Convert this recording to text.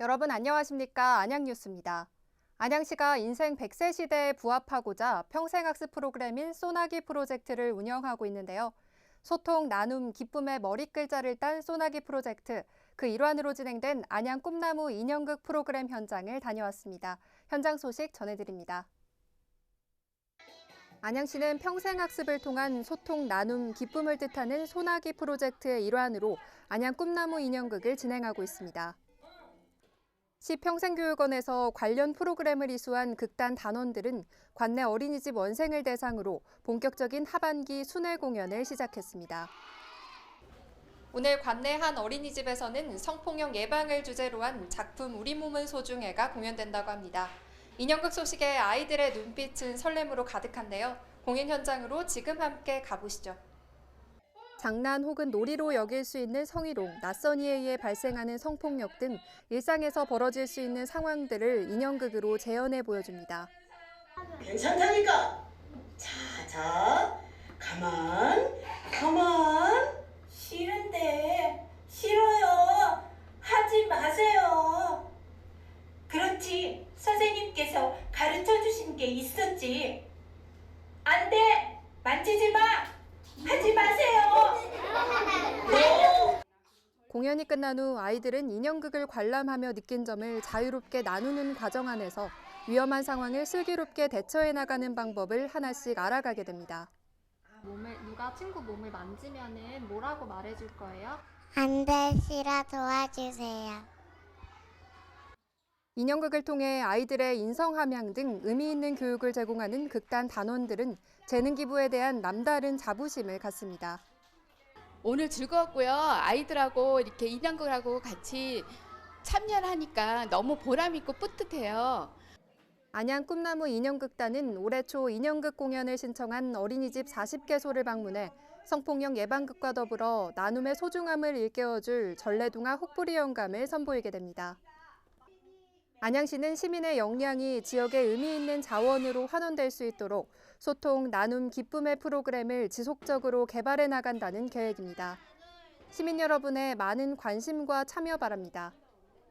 여러분 안녕하십니까? 안양뉴스입니다. 안양시가 인생 100세 시대에 부합하고자 평생학습 프로그램인 소나기 프로젝트를 운영하고 있는데요. 소통, 나눔, 기쁨의 머리글자를 딴 소나기 프로젝트, 그 일환으로 진행된 안양 꿈나무 인형극 프로그램 현장을 다녀왔습니다. 현장 소식 전해드립니다. 안양시는 평생학습을 통한 소통, 나눔, 기쁨을 뜻하는 소나기 프로젝트의 일환으로 안양 꿈나무 인형극을 진행하고 있습니다. 시 평생교육원에서 관련 프로그램을 이수한 극단 단원들은 관내 어린이집 원생을 대상으로 본격적인 하반기 순회 공연을 시작했습니다. 오늘 관내 한 어린이집에서는 성폭력 예방을 주제로 한 작품 우리 몸은 소중해가 공연된다고 합니다. 인형극 소식에 아이들의 눈빛은 설렘으로 가득한데요. 공연 현장으로 지금 함께 가보시죠. 장난 혹은 놀이로 여길 수 있는 성희롱, 낯선 이에 의해 발생하는 성폭력 등 일상에서 벌어질 수 있는 상황들을 인형극으로 재현해 보여줍니다. 괜찮다니까. 자, 자, 가만, 가만. 싫은데 싫어요. 하지 마세요. 그렇지. 선생님께서 가르쳐 주신 게 있었지. 안 돼. 만지지 마. 하지 마세요. 공연이 끝난 후 아이들은 인형극을 관람하며 느낀 점을 자유롭게 나누는 과정 안에서 위험한 상황을 슬기롭게 대처해 나가는 방법을 하나씩 알아가게 됩니다. 몸을 누가 친구 몸을 만지면은 뭐라고 말해줄 거예요? 안 돼, 싫어 도와주세요. 인형극을 통해 아이들의 인성 함양 등 의미 있는 교육을 제공하는 극단 단원들은 재능 기부에 대한 남다른 자부심을 갖습니다. 오늘 즐거웠고요. 아이들하고 이렇게 인형극하고 같이 참여를 하니까 너무 보람있고 뿌듯해요. 안양 꿈나무 인형극단은 올해 초 인형극 공연을 신청한 어린이집 40개소를 방문해 성폭력 예방극과 더불어 나눔의 소중함을 일깨워줄 전래동화 혹부리 영감을 선보이게 됩니다. 안양시는 시민의 역량이 지역의 의미 있는 자원으로 환원될 수 있도록 소통, 나눔, 기쁨의 프로그램을 지속적으로 개발해 나간다는 계획입니다. 시민 여러분의 많은 관심과 참여 바랍니다.